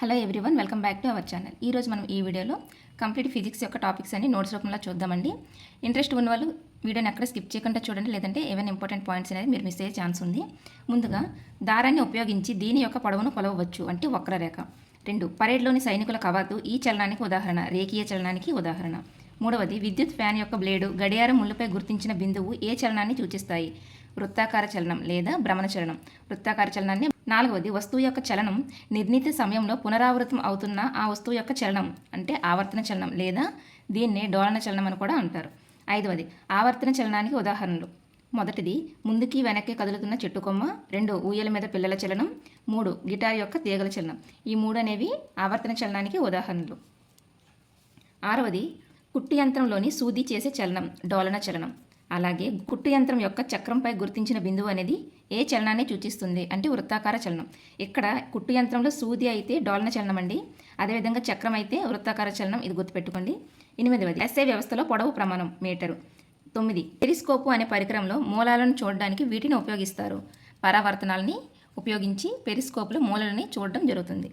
Hello everyone welcome back to our channel ఈరోజు మనం ఈ వీడియోలో కంప్లీట్ ఫిజిక్స్ యొక్క టాపిక్స్ అన్ని నోట్స్ రూపంలో చూద్దామండి. ఇంట్రెస్ట్ ఉన్న వాళ్ళు వీడియోని ఎక్కడ స్కిప్ చేయకుండా చూడండి లేదంటే ఏవైనా ఇంపార్టెంట్ పాయింట్స్ అనేది మీరు మిస్ అయ్యే ఛాన్స్ ఉంది. ముందుగా దారాన్ని ఉపయోగించి దీని యొక్క పొడవును కొలవవచ్చు అంటే వక్రరేఖ. రెండు పరేడ్లోని సైనికుల కవాతు ఈ చలనానికి ఉదాహరణ రేఖీయ చలనానికి ఉదాహరణ. మూడవది విద్యుత్ ఫ్యాన్ యొక్క బ్లేడు గడియారం ముళ్ళుపై గుర్తించిన బిందువు ఏ చలనాన్ని సూచిస్తాయి? వృత్తాకార చలనం లేదా భ్రమణ చలనం. వృత్తాకార చలనాన్ని నాలుగవది వస్తువు యొక్క చలనం నిర్ణీత సమయంలో పునరావృతం అవుతున్న ఆ వస్తువు యొక్క చలనం అంటే ఆవర్తన చలనం లేదా దీన్నే డోలన చలనం అని కూడా అంటారు. ఐదవది ఆవర్తన చలనానికి ఉదాహరణలు. మొదటిది ముందుకి వెనక్కి కదులుతున్న చెట్టు కొమ్మ. రెండు ఊయల మీద పిల్లల చలనం. మూడు గిటార్ యొక్క తీగల చలనం. ఈ మూడు అనేవి ఆవర్తన చలనానికి ఉదాహరణలు. ఆరవది కుట్టు యంత్రంలోని సూది చేసే చలనం డోలన చలనం. అలాగే కుట్టు యంత్రం యొక్క చక్రంపై గుర్తించిన బిందువు అనేది ఏ చలనాన్ని సూచిస్తుంది? అంటే వృత్తాకార చలనం. ఇక్కడ కుట్టు యంత్రంలో సూది అయితే డోలన చలనం అండి. అదేవిధంగా చక్రం అయితే వృత్తాకార చలనం ఇది గుర్తుపెట్టుకోండి. ఎనిమిదవది. ఎస్ఐ వ్యవస్థలో పొడవు ప్రమాణం మీటరు. తొమ్మిది. టెలిస్కోపు అనే పరికరంలో మూలాలను చూడడానికి వీటిని ఉపయోగిస్తారు. పరావర్తనాలని ఉపయోగించి పెరిస్కోప్లో మూలలని చూడడం జరుగుతుంది.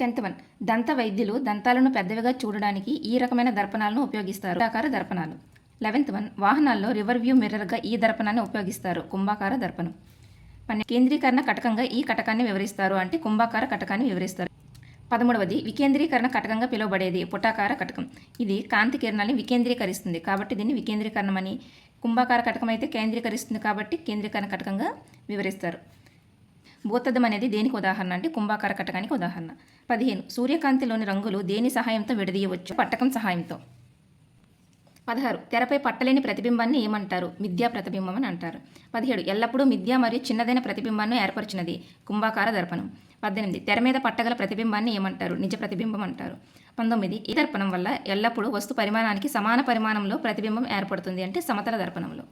Tenth one. దంత వైద్యులు దంతాలను పెద్దవిగా చూడడానికి ఈ రకమైన దర్పణాలను ఉపయోగిస్తారు. ఆకార దర్పణాలు. లెవెన్త్ వన్ వాహనాల్లో రివర్ వ్యూ మిర్రర్గా ఈ దర్పణాన్ని ఉపయోగిస్తారు. కుంభాకార దర్పణం. పన్నె కేంద్రీకరణ కటకంగా ఈ కటకాన్ని వివరిస్తారు అంటే కుంభాకార కటకాన్ని వివరిస్తారు. పదమూడవది వికేంద్రీకరణ కటకంగా పిలువబడేది పుటాకార కటకం. ఇది కాంతి కిరణాన్ని వికేంద్రీకరిస్తుంది కాబట్టి దీన్ని వికేంద్రీకరణం అని కుంభాకార కటకం అయితే కేంద్రీకరిస్తుంది కాబట్టి కేంద్రీకరణ కటకంగా వివరిస్తారు. భూతద్దం అనేది దేనికి ఉదాహరణ అంటే కుంభాకార కటకానికి ఉదాహరణ. పదిహేను సూర్యకాంతిలోని రంగులు దేని సహాయంతో విడదీయవచ్చు? పట్టకం సహాయంతో. పదహారు. తెరపై పట్టలేని ప్రతిబింబాన్ని ఏమంటారు? మిథ్యా ప్రతిబింబం అని అంటారు. పదిహేడు. ఎల్లప్పుడూ మిథ్య మరియు చిన్నదైన ప్రతిబింబాన్ని ఏర్పరిచినది. కుంభాకార దర్పణం. పద్దెనిమిది. తెర మీద పట్టగల ప్రతిబింబాన్ని ఏమంటారు? నిజ ప్రతిబింబం అంటారు. పంతొమ్మిది. ఈ దర్పణం వల్ల ఎల్లప్పుడూ వస్తు పరిమాణానికి సమాన పరిమాణంలో ప్రతిబింబం ఏర్పడుతుంది అంటే సమతల దర్పణంలో.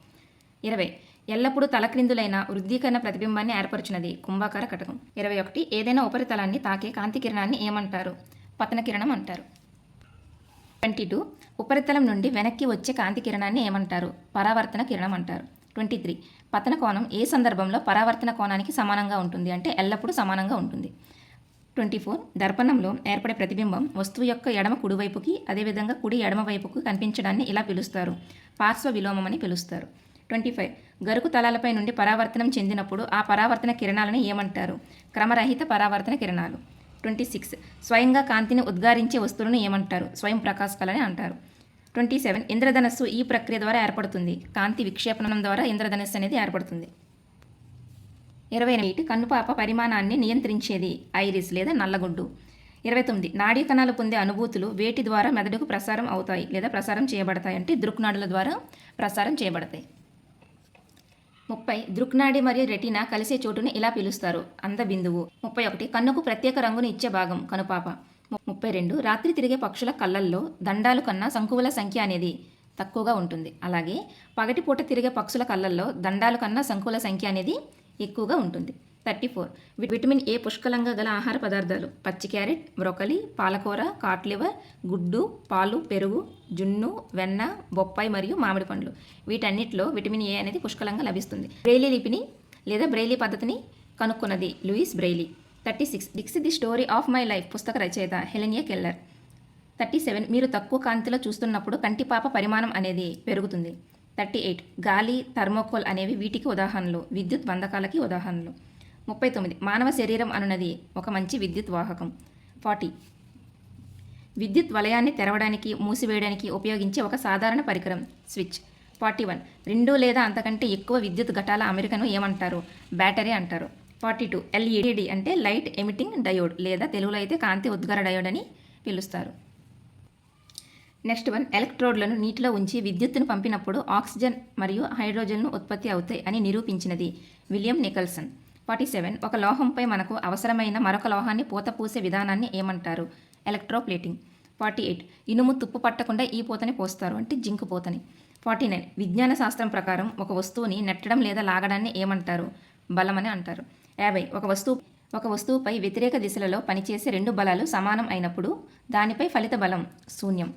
ఇరవై. ఎల్లప్పుడూ తలక్రిందులైన వృద్ధీకరణ ప్రతిబింబాన్ని ఏర్పరిచినది. కుంభాకార కటకం. ఇరవై ఒకటి. ఏదైనా ఉపరితలాన్ని తాకే కాంతి కిరణాన్ని ఏమంటారు? పతన కిరణం అంటారు. ట్వంటీ టూ ఉపరితలం నుండి వెనక్కి వచ్చే కాంతి కిరణాన్ని ఏమంటారు? పరావర్తన కిరణం అంటారు. Twenty three. పతన కోణం ఏ సందర్భంలో పరావర్తన కోణానికి సమానంగా ఉంటుంది? అంటే ఎల్లప్పుడూ సమానంగా ఉంటుంది. Twenty four. దర్పణంలో ఏర్పడే ప్రతిబింబం వస్తువు యొక్క ఎడమ కుడివైపుకి అదేవిధంగా కుడి ఎడమ వైపుకు కనిపించడాన్ని ఇలా పిలుస్తారు. పార్శ్వ విలోమం అని పిలుస్తారు. Twenty five. గరుకు తలాలపై నుండి పరావర్తనం చెందినప్పుడు ఆ పరావర్తన కిరణాలను ఏమంటారు? క్రమరహిత పరావర్తన కిరణాలు. Twenty six. స్వయంగా కాంతిని ఉద్గారించే వస్తువులను ఏమంటారు? స్వయం ప్రకాశకలని అంటారు. Twenty seven. ఇంద్రధనస్సు ఈ ప్రక్రియ ద్వారా ఏర్పడుతుంది. కాంతి విక్షేపణం ద్వారా ఇంద్రధనస్సు అనేది ఏర్పడుతుంది. ఇరవై ఎనిమిది. కన్నుపాప పరిమాణాన్ని నియంత్రించేది ఐరిస్ లేదా నల్లగుడ్డు. ఇరవై తొమ్మిది. నాడీ కణాలు పొందే అనుభూతులు వేటి ద్వారా మెదడుకు ప్రసారం అవుతాయి లేదా ప్రసారం చేయబడతాయి అంటే దృక్నాడుల ద్వారా ప్రసారం చేయబడతాయి. ముప్పై దృక్నాడి మరియు రెటీనా కలిసే చోటుని ఇలా పిలుస్తారు. అందబిందువు ముప్పై ఒకటి కన్నుకు ప్రత్యేక రంగును ఇచ్చే భాగం. కనుపాప. ముప్పై రెండు రాత్రి తిరిగే పక్షుల కళ్ళల్లో దండాలు కన్నా శంకువుల సంఖ్య అనేది తక్కువగా ఉంటుంది. అలాగే పగటిపూట తిరిగే పక్షుల కళ్ళల్లో దండాలు కన్నా శంకువుల సంఖ్య అనేది ఎక్కువగా ఉంటుంది. Thirty four. విటమిన్ ఏ పుష్కలంగా గల ఆహార పదార్థాలు. పచ్చి క్యారెట్ బ్రొకలి పాలకూర కాట్ లివర్ గుడ్డు పాలు పెరుగు జున్ను వెన్న బొప్పాయి మరియు మామిడి పండ్లు. వీటన్నిటిలో విటమిన్ ఏ అనేది పుష్కలంగా లభిస్తుంది. బ్రెయిలీ లిపిని లేదా బ్రెయిలీ పద్ధతిని కనుక్కున్నది Louis Braille. Thirty six. డిక్స్ the story of my life. పుస్తక రచయిత హెలెనియా కెల్లర్. Thirty seven. మీరు తక్కువ కాంతిలో చూస్తున్నప్పుడు కంటిపాప పరిమాణం అనేది పెరుగుతుంది. Thirty eight. గాలి థర్మోకోల్ అనేవి వీటికి ఉదాహరణలు. విద్యుత్ బంధకాలకి ఉదాహరణలు. ముప్పై తొమ్మిది. మానవ శరీరం అనున్నది ఒక మంచి విద్యుత్ వాహకం. ఫార్టీ. విద్యుత్ వలయాన్ని తెరవడానికి మూసివేయడానికి ఉపయోగించే ఒక సాధారణ పరికరం స్విచ్. Forty one. రెండు లేదా అంతకంటే ఎక్కువ విద్యుత్ ఘటాల అమెరికను ఏమంటారు? బ్యాటరీ అంటారు. Forty two. ఎల్ఈడి అంటే లైట్ ఎమిటింగ్ డయోడ్ లేదా తెలుగులో అయితే కాంతి ఉద్గార డయోడ్ అని పిలుస్తారు. Next one. ఎలక్ట్రోడ్లను నీటిలో ఉంచి విద్యుత్తును పంపినప్పుడు ఆక్సిజన్ మరియు హైడ్రోజన్ను ఉత్పత్తి అవుతాయి అని నిరూపించినది విలియం నికల్సన్. ఫార్టీ సెవెన్ ఒక లోహంపై మనకు అవసరమైన మరొక లోహాన్ని పూత పూసే విధానాన్ని ఏమంటారు? ఎలక్ట్రోప్లేటింగ్. ఫార్టీ ఎయిట్ ఇనుము తుప్పు పట్టకుండా ఈ పూతని పోస్తారు అంటే జింకు పూతని. ఫార్టీ నైన్ విజ్ఞాన శాస్త్రం ప్రకారం ఒక వస్తువుని నెట్టడం లేదా లాగడాన్ని ఏమంటారు? బలమని అంటారు. యాభై ఒక వస్తువు ఒక వస్తువుపై వ్యతిరేక దిశలలో పనిచేసే రెండు బలాలు సమానం అయినప్పుడు దానిపై ఫలిత బలం శూన్యం.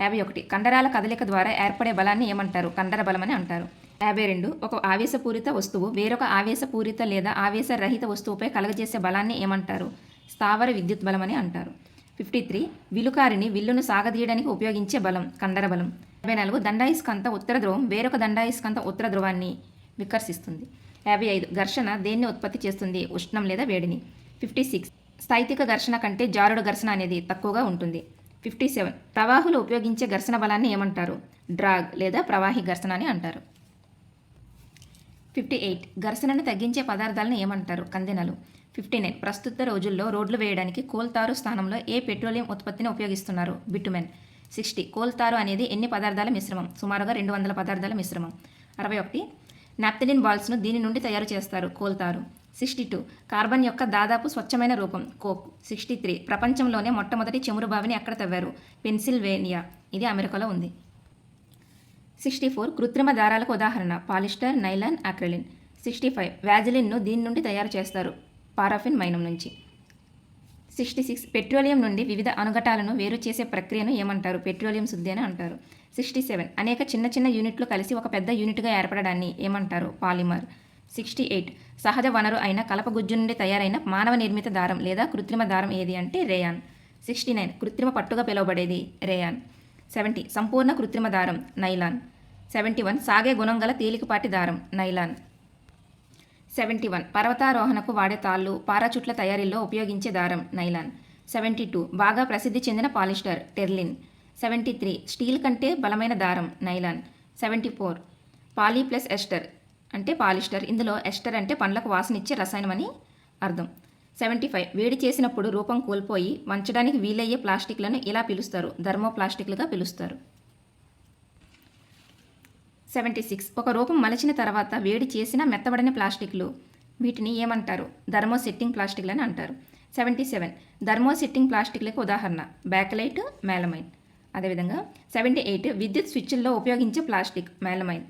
యాభై ఒకటి కండరాల కదలిక ద్వారా ఏర్పడే బలాన్ని ఏమంటారు? కండర బలమని అంటారు. యాభై రెండు. ఒక ఆవేశపూరిత వస్తువు వేరొక ఆవేశపూరిత లేదా ఆవేశరహిత వస్తువుపై కలగజేసే బలాన్ని ఏమంటారు? స్థావర విద్యుత్ బలం అని అంటారు. Fifty three. విలుకారిని విల్లును సాగదీయడానికి ఉపయోగించే బలం కండర బలం. యాభై నాలుగు. దండాయిస్కంత ఉత్తర ధ్రువం వేరొక దండాయిస్కంత ఉత్తర ధ్రువాన్ని వికర్షిస్తుంది. యాభై ఐదు. ఘర్షణ దేన్ని ఉత్పత్తి చేస్తుంది? ఉష్ణం లేదా వేడిని. Fifty six. స్థైతిక ఘర్షణ కంటే జారుడు ఘర్షణ అనేది తక్కువగా ఉంటుంది. Fifty seven. ప్రవాహులు ఉపయోగించే ఘర్షణ బలాన్ని ఏమంటారు? డ్రాగ్ లేదా ప్రవాహి ఘర్షణ అని అంటారు. ఫిఫ్టీ ఎయిట్ ఘర్షణను తగ్గించే పదార్థాలను ఏమంటారు? కందెనలు. ఫిఫ్టీ నైన్ ప్రస్తుత రోజుల్లో రోడ్లు వేయడానికి కోల్తారు స్థానంలో ఏ పెట్రోలియం ఉత్పత్తిని ఉపయోగిస్తున్నారు? బిటుమెన్. సిక్స్టీ కోల్తారు అనేది ఎన్ని పదార్థాల మిశ్రమం? సుమారుగా రెండు వందల పదార్థాల మిశ్రమం. అరవై ఒకటి నాప్తిలిన్ బాల్స్ను దీని నుండి తయారు చేస్తారు కోల్తారు. సిక్స్టీ టూ కార్బన్ యొక్క దాదాపు స్వచ్ఛమైన రూపం కోక్. సిక్స్టీ త్రీ ప్రపంచంలోనే మొట్టమొదటి చెమురు బావిని ఎక్కడ తవ్వారు? పెన్సిల్వేనియా. ఇది అమెరికాలో ఉంది. సిక్స్టీ ఫోర్ కృత్రిమ దారాలకు ఉదాహరణ polyester nylon Acrilan. Sixty five వ్యాజిలిన్ను దీని నుండి తయారు చేస్తారు పారాఫిన్ మైనం నుంచి. సిక్స్టీ సిక్స్ పెట్రోలియం నుండి వివిధ అనుఘటాలను వేరు చేసే ప్రక్రియను ఏమంటారు? పెట్రోలియం శుద్ధి అని అంటారు. సిక్స్టీ సెవెన్ అనేక చిన్న చిన్న యూనిట్లు కలిసి ఒక పెద్ద యూనిట్గా ఏర్పడడాన్ని ఏమంటారు? పాలిమర్. సిక్స్టీ ఎయిట్ సహజ వనరు అయిన కలప గుజ్జు నుండి తయారైన మానవ నిర్మిత దారం లేదా కృత్రిమ దారం ఏది అంటే రేయాన్. సిక్స్టీ నైన్ కృత్రిమ పట్టుగా పిలువబడేది రేయాన్. సెవెంటీ. సంపూర్ణ కృత్రిమ దారం నైలాన్. Seventy one. సాగే గుణం గల తేలికపాటి దారం నైలాన్. Seventy one. పర్వతారోహణకు వాడే తాళ్ళు పారాచుట్ల తయారీలో ఉపయోగించే దారం నైలాన్. Seventy two. బాగా ప్రసిద్ధి చెందిన polyester terylene. Seventy three. Steel కంటే బలమైన దారం nylon. Seventy four. Poly plus ester. అంటే పాలిస్టర్. ఇందులో ఎస్టర్ అంటే పండ్లకు వాసనిచ్చే రసాయనం అని అర్థం. Seventy five. వేడి చేసినప్పుడు రూపం కోల్పోయి వంచడానికి వీలయ్యే ప్లాస్టిక్లను ఇలా పిలుస్తారు? ధర్మో ప్లాస్టిక్లుగా పిలుస్తారు. Seventy six. ఒక రూపం మలచిన తర్వాత వేడి చేసిన మెత్తబడిన ప్లాస్టిక్లు వీటిని ఏమంటారు? ధర్మో సెట్టింగ్ ప్లాస్టిక్లు అని అంటారు. Seventy seven. ధర్మో సెట్టింగ్ ప్లాస్టిక్లకు ఉదాహరణ. Bakelite melamine. అదేవిధంగా సెవెంటీ ఎయిట్. విద్యుత్ స్విచ్ల్లో ఉపయోగించే ప్లాస్టిక్ మేలమైన్.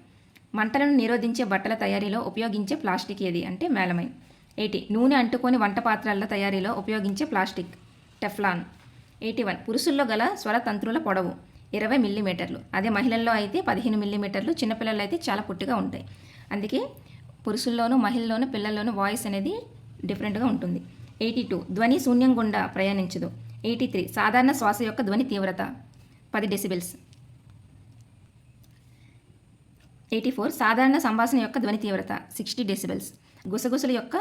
మంటలను నిరోధించే బట్టల తయారీలో ఉపయోగించే ప్లాస్టిక్ ఏది? అంటే మేలమైన్. ఎయిటీ. నూనె అంటుకొని వంట పాత్రల తయారీలో ఉపయోగించే ప్లాస్టిక్. టెఫ్లాన్. Eighty one. పురుషుల్లో గల స్వర తంత్రుల పొడవు. ఇరవై మిల్లీమీటర్లు. అదే మహిళల్లో అయితే పదిహేను మిల్లీమీటర్లు. చిన్నపిల్లలు అయితే చాలా పుట్టిగా ఉంటాయి. అందుకే పురుషుల్లోనూ మహిళల్లోనూ పిల్లల్లోనూ వాయిస్ అనేది డిఫరెంట్గా ఉంటుంది. Eighty two. ధ్వని శూన్యం గుండా ప్రయాణించదు. Eighty three. సాధారణ శ్వాస యొక్క ధ్వని తీవ్రత. పది డెసిబెల్స్. Eighty four. సాధారణ సంభాషణ యొక్క ధ్వని తీవ్రత. Sixty decibels. గుసగుసల యొక్క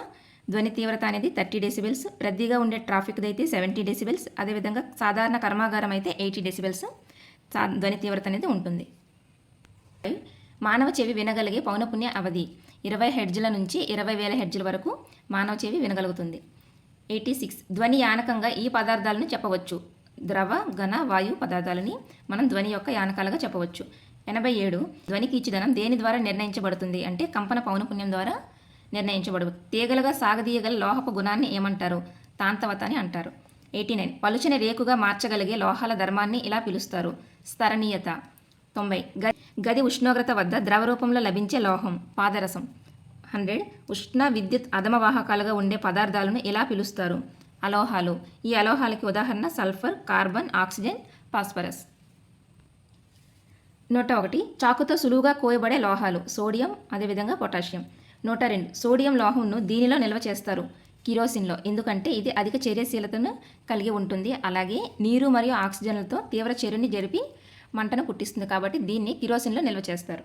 ధ్వని తీవ్రత అనేది థర్టీ డెసిబెల్స్ రద్దీగా ఉండే ట్రాఫిక్ది అయితే సెవెంటీ డెసిబెల్స్ అదేవిధంగా సాధారణ కర్మాగారం అయితే ఎయిటీ డెసిబెల్స్ ధ్వని తీవ్రత అనేది ఉంటుంది. మానవ చెవి వినగలిగే పౌనపుణ్య అవధి ఇరవై హెడ్జ్ల నుంచి ఇరవై వేల హెడ్జ్ల వరకు మానవ చెవి వినగలుగుతుంది. ఎయిటీ సిక్స్ ధ్వని యానకంగా ఈ పదార్థాలను చెప్పవచ్చు. ద్రవ ఘన వాయు పదార్థాలని మనం ధ్వని యొక్క యానకాలుగా చెప్పవచ్చు. ఎనభై ఏడు ధ్వనికి ఇచ్చిదనం దేని ద్వారా నిర్ణయించబడుతుంది అంటే కంపన పౌనపుణ్యం ద్వారా నిర్ణయించబడు తీగలుగా సాగదీయగల లోహపు గుణాన్ని ఏమంటారు? తాంతవత అని అంటారు. Eighty nine. పలుచని రేకుగా మార్చగలిగే లోహాల ధర్మాన్ని ఇలా పిలుస్తారు. స్తరణీయత తొంభై. గది ఉష్ణోగ్రత వద్ద ద్రవ రూపంలో లభించే లోహం పాదరసం. హండ్రెడ్. ఉష్ణ విద్యుత్ అధమవాహకాలుగా ఉండే పదార్థాలను ఎలా పిలుస్తారు. అలోహాలు. ఈ అలోహాలకి ఉదాహరణ సల్ఫర్ కార్బన్ ఆక్సిజన్ ఫాస్ఫరస్. నూట ఒకటి. చాకుతో సులువుగా కోయబడే లోహాలు. సోడియం అదేవిధంగా పొటాషియం. నూట రెండు. సోడియం లోహంను దీనిలో నిల్వ చేస్తారు. కిరోసిన్లో. ఎందుకంటే ఇది అధిక చర్యశీలతను కలిగి ఉంటుంది. అలాగే నీరు మరియు ఆక్సిజన్లతో తీవ్ర చర్యని జరిపి మంటను పుట్టిస్తుంది. కాబట్టి దీన్ని కిరోసిన్లో నిల్వ చేస్తారు.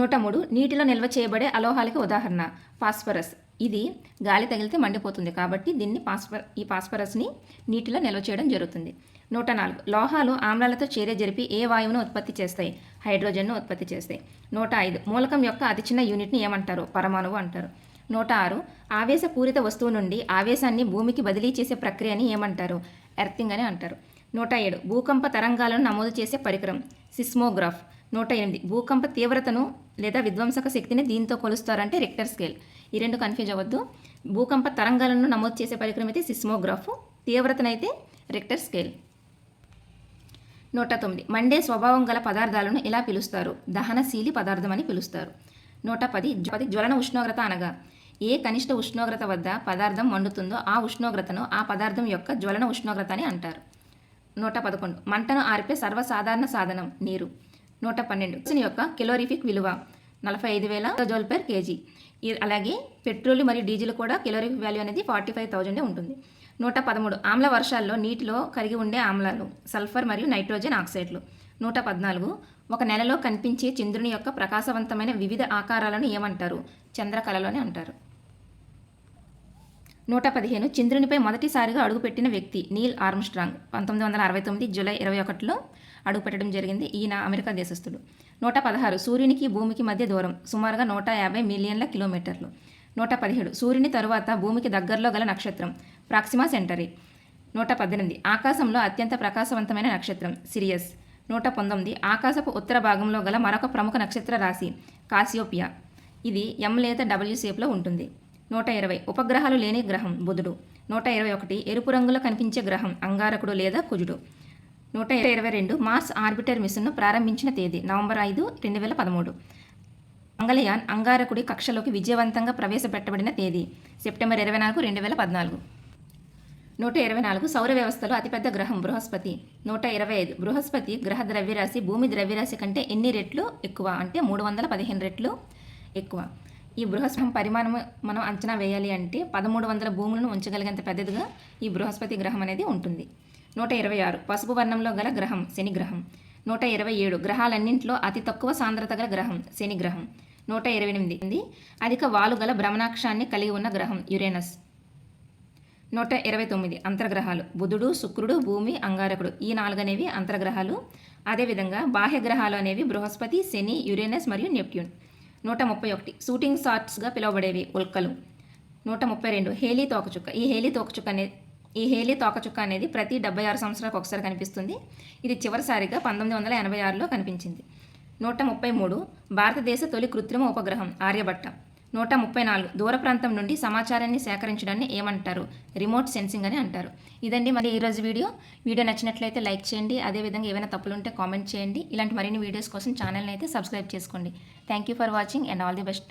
నూట మూడు. నీటిలో నిల్వ చేయబడే అలోహాలకి ఉదాహరణ. ఫాస్ఫరస్. ఇది గాలి తగిలితే మండిపోతుంది. కాబట్టి దీన్ని ఫాస్ఫర ఈ ఫాస్ఫరస్ని నీటిలో నిల్వ చేయడం జరుగుతుంది. నూట నాలుగు. లోహాలు ఆమ్లాలతో చర్య జరిపి ఏ వాయువును ఉత్పత్తి చేస్తాయి? హైడ్రోజన్ను ఉత్పత్తి చేస్తాయి. నూట ఐదు. మూలకం యొక్క అతి చిన్న యూనిట్ని ఏమంటారు? పరమాణువు అంటారు. నూట ఆరు. ఆవేశపూరిత వస్తువు నుండి ఆవేశాన్ని భూమికి బదిలీ చేసే ప్రక్రియని ఏమంటారు? ఎర్తింగ్ అని అంటారు. నూట ఏడు. భూకంప తరంగాలను నమోదు చేసే పరికరం. సిస్మోగ్రాఫ్. నూట ఎనిమిది. భూకంప తీవ్రతను లేదా విధ్వంసక శక్తిని దీంతో కొలుస్తారంటే రిక్టర్ స్కేల్ ఈ రెండు కన్ఫ్యూజ్ అవ్వద్దు. భూకంప తరంగాలను నమోదు చేసే పరికరం అయితే సిస్మోగ్రాఫ్. తీవ్రతనైతే రిక్టర్ స్కేల్ నూట తొమ్మిది మండే స్వభావం గల పదార్థాలను ఇలా పిలుస్తారు? దహనశీలి పదార్థం అని పిలుస్తారు. నూట పది పది. జ్వలన ఉష్ణోగ్రత అనగా ఏ కనిష్ట ఉష్ణోగ్రత వద్ద పదార్థం మండుతుందో ఆ ఉష్ణోగ్రతను ఆ పదార్థం యొక్క జ్వలన ఉష్ణోగ్రత అని అంటారు. నూట పదకొండు మంటను ఆర్పే సర్వసాధారణ సాధనం నీరు. నూట పన్నెండు యొక్క కిలోరిఫిక్ విలువ నలభై ఐదు వేల జోల్ పర్ కేజీ. అలాగే పెట్రోల్ మరియు డీజిల్ కూడా కిలోరిఫిక్ వాల్యూ అనేది ఫార్టీ ఫైవ్ థౌజండే ఉంటుంది. నూట పదమూడు ఆమ్ల వర్షాల్లో నీటిలో కరిగి ఉండే ఆమ్లాలు సల్ఫర్ మరియు నైట్రోజన్ ఆక్సైడ్లు. నూట పద్నాలుగు ఒక నెలలో కనిపించే చంద్రుని యొక్క ప్రకాశవంతమైన వివిధ ఆకారాలను ఏమంటారు? చంద్రకళలోనే అంటారు. నూట పదిహేను చంద్రునిపై మొదటిసారిగా అడుగుపెట్టిన వ్యక్తి నీల్ ఆర్మ్స్ట్రాంగ్. పంతొమ్మిది వందల అరవై తొమ్మిది జూలై ఇరవై ఒకటిలో అడుగుపెట్టడం జరిగింది ఈయన అమెరికా దేశస్థుడు. నూట పదహారు సూర్యునికి భూమికి మధ్య దూరం సుమారుగా నూట యాభై మిలియన్ల కిలోమీటర్లు. నూట పదిహేడు సూర్యుని తరువాత భూమికి దగ్గరలో గల నక్షత్రం. Proxima Centauri. నూట పద్దెనిమిది. ఆకాశంలో అత్యంత ప్రకాశవంతమైన నక్షత్రం సిరియస్. నూట పంతొమ్మిది. ఆకాశపు ఉత్తర భాగంలో గల మరొక ప్రముఖ నక్షత్ర రాశి కాసియోపియా. ఇది ఎం లేదా డబ్ల్యూ షేప్లో ఉంటుంది. నూట ఇరవై. ఉపగ్రహాలు లేని గ్రహం బుధుడు. నూట ఇరవై ఒకటి. ఎరుపు రంగులో కనిపించే గ్రహం అంగారకుడు లేదా కుజుడు. నూట ఇరవై రెండు. మార్స్ ఆర్బిటర్ మిషన్ను ప్రారంభించిన తేదీ నవంబర్ ఐదు రెండు వేల పదమూడు. మంగళయాన్ అంగారకుడి కక్షలోకి విజయవంతంగా ప్రవేశపెట్టబడిన తేదీ సెప్టెంబర్ ఇరవై నాలుగు రెండు వేల పద్నాలుగు. నూట ఇరవై నాలుగు సౌర వ్యవస్థలో అతిపెద్ద గ్రహం బృహస్పతి. నూట ఇరవై ఐదు బృహస్పతి గ్రహ ద్రవ్యరాశి భూమి ద్రవ్యరాశి కంటే ఎన్ని రెట్లు ఎక్కువ? అంటే మూడు వందల పదిహేను రెట్లు ఎక్కువ. ఈ బృహస్పతి పరిమాణం మనం అంచనా వేయాలి అంటే పదమూడు వందల భూములను ఉంచగలిగేంత పెద్దదిగా ఈ బృహస్పతి గ్రహం అనేది ఉంటుంది. నూట ఇరవై ఆరు పసుపు వర్ణంలో గల గ్రహం శని గ్రహం. నూట ఇరవై ఏడు గ్రహాలన్నింటిలో అతి తక్కువ సాంద్రత గల గ్రహం శని గ్రహం. నూట ఇరవై ఎనిమిది. అధిక వాలు గల భ్రమణాక్షాన్ని కలిగి ఉన్న గ్రహం యురేనస్. నూట ఇరవై తొమ్మిది అంతర్గ్రహాలు. బుధుడు శుక్రుడు భూమి అంగారకుడు ఈ నాలుగు అనేవి అంతర్గ్రహాలు. అదేవిధంగా బాహ్య గ్రహాలు అనేవి బృహస్పతి శని యురేనస్ మరియు నెప్ట్యూన్. నూట ముప్పై ఒకటి షూటింగ్ షార్ట్స్గా పిలువబడేవి ఉల్కలు. నూట ముప్పై రెండు హేలీ తోకచుక్క. ఈ హేలీ తోకచుక్క అనే ఈ హేలీ తోకచుక్క అనేది ప్రతి డెబ్బై ఆరు సంవత్సరాలకు ఒకసారి కనిపిస్తుంది. ఇది చివరిసారిగా పంతొమ్మిది వందల ఎనభై ఆరులో కనిపించింది. నూట ముప్పై మూడు భారతదేశ తొలి కృత్రిమ ఉపగ్రహం ఆర్యభట్ట. నూట ముప్పై నాలుగు దూర ప్రాంతం నుండి సమాచారాన్ని సేకరించడాన్ని ఏమంటారు? రిమోట్ సెన్సింగ్ అని అంటారు. ఇదండి మరి ఈరోజు వీడియో. వీడియో నచ్చినట్లయితే లైక్ చేయండి. అదేవిధంగా ఏమైనా తప్పులు ఉంటే కామెంట్ చేయండి. ఇలాంటి మరిన్ని వీడియోస్ కోసం ఛానల్ని అయితే సబ్స్క్రైబ్ చేసుకోండి. Thank you for watching and all the best